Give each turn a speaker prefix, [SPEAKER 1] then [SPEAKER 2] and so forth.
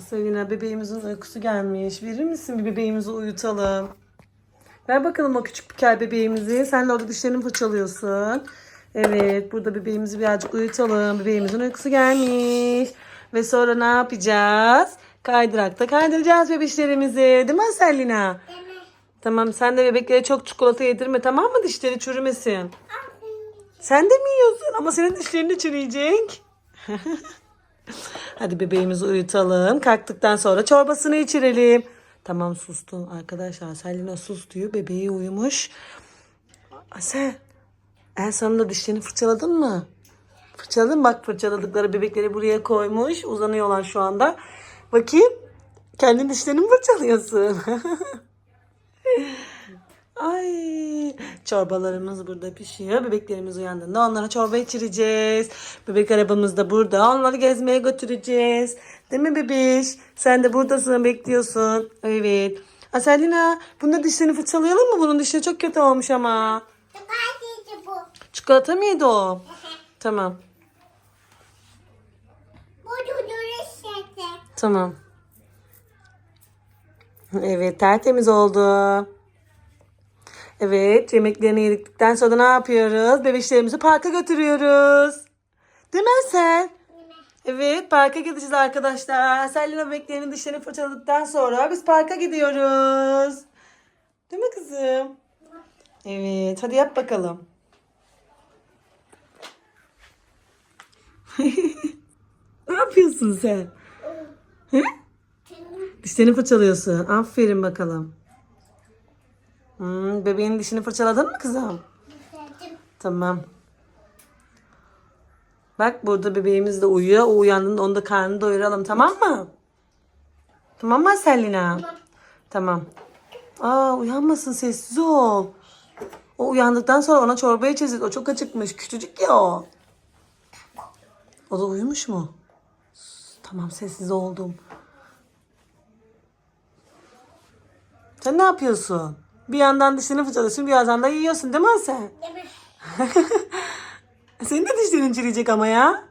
[SPEAKER 1] Selina bebeğimizin uykusu gelmiş. Verir misin bir bebeğimizi uyutalım? Ver bakalım o küçük kel bebeğimizi. Sen de orada dişlerini fırçalıyorsun. Evet burada bebeğimizi birazcık uyutalım. Bebeğimizin uykusu gelmiş. Ve sonra ne yapacağız? Kaydırakta kaydıracağız bebişlerimizi. Değil mi Selina? Tamam sen de bebeklere çok çikolata yedirme tamam mı dişleri çürümesin. Sen de mi yiyorsun? Ama senin dişlerin de çürüyecek. Hadi bebeğimizi uyutalım. Kalktıktan sonra çorbasını içirelim. Tamam sustum arkadaşlar. Selina sus diyor. Bebeği uyumuş. Asel. En sonunda dişlerini fırçaladın mı? Fırçaladın bak fırçaladıkları bebekleri buraya koymuş. Uzanıyorlar şu anda. Bakayım. Kendin dişlerini fırçalıyorsun? Ay çorbalarımız burada pişiyor. Bebeklerimiz uyandığında onlara çorba içireceğiz. Bebek arabamız da burada. Onları gezmeye götüreceğiz. Değil mi bebiş? Sen de buradasın bekliyorsun. Evet. Aselina bunda dişlerini fırçalayalım mı? Bunun dişleri çok kötü olmuş ama.
[SPEAKER 2] Bu.
[SPEAKER 1] Çikolata mıydı o? Tamam.
[SPEAKER 2] Bu.
[SPEAKER 1] Tamam. Evet tertemiz oldu. Evet yemeklerini yedikten sonra ne yapıyoruz? Bebişlerimizi parka götürüyoruz. Değil mi sen? Evet parka gideceğiz arkadaşlar. Selina bebeklerinin dişlerini fırçaladıktan sonra biz parka gidiyoruz. Değil mi kızım? Evet hadi yap bakalım. ne yapıyorsun sen? Hı? Dişlerini fırçalıyorsun. Aferin bakalım. Hmm, bebeğin dişini fırçaladın mı kızım?
[SPEAKER 2] Dedim.
[SPEAKER 1] Tamam. Bak burada bebeğimiz de uyuyor. O uyandığında onu da karnını doyuralım tamam mı? Tamam mı Selina? Tamam. Aa uyanmasın sessiz ol. O uyandıktan sonra ona çorba içeceğiz. O çok acıkmış. Küçücük ya o. O da uyumuş mu? Tamam sessiz oldum. Sen ne yapıyorsun? Bir yandan dişini fırçalıyorsun, bir yandan da yiyorsun değil mi sen?
[SPEAKER 2] Dedim.
[SPEAKER 1] Senin de dişlerin çürüyecek ama ya.